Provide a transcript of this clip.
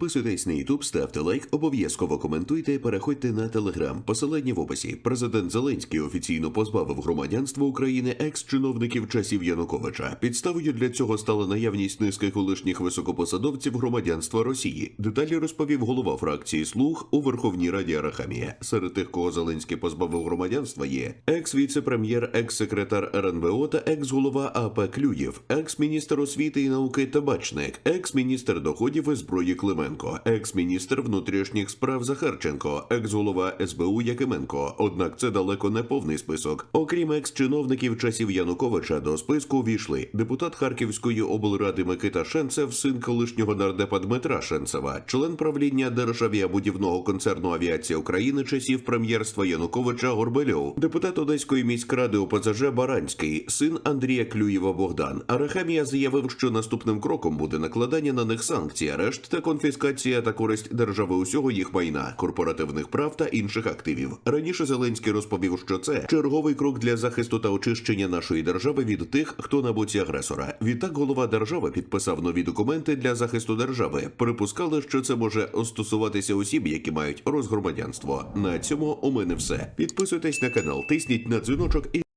Підписуйтесь на YouTube, ставте лайк, обов'язково коментуйте, переходьте на Telegram. Посилання в описі. Президент Зеленський офіційно позбавив громадянства України екс-чиновників часів Януковича. Підставою для цього стала наявність низки колишніх високопосадовців громадянства Росії. Деталі розповів голова фракції Слуг у Верховній Раді Арахамія. Серед тих, кого Зеленський позбавив громадянства, є екс-віце-прем'єр, екс-секретар РНБО та екс-голова АП Клюєв, екс-міністр освіти і науки Табачник, екс-міністр доходів і зброї Клименко, екс-міністр внутрішніх справ Захарченко, екс-голова СБУ Якименко. Однак це далеко не повний список. Окрім екс-чиновників часів Януковича, до списку увійшли депутат Харківської облради Микита Шенцев, син колишнього нардепа Дмитра Шенцева, член правління Державіабудівного концерну авіація України часів прем'єрства Януковича Горбельов, депутат Одеської міськради ОПЗЖ Баранський, син Андрія Клюєва Богдан. Арахамія заявив, що наступним кроком буде накладання на них санкцій, арешт та конфіскація та користь держави усього їх майна, корпоративних прав та інших активів. Раніше Зеленський розповів, що це черговий крок для захисту та очищення нашої держави від тих, хто на боці агресора. Відтак голова держави підписав нові документи для захисту держави. Припускали, що це може стосуватися осіб, які мають розгромадянство. На цьому у мене все. Підписуйтесь на канал, тисніть на дзвіночок і.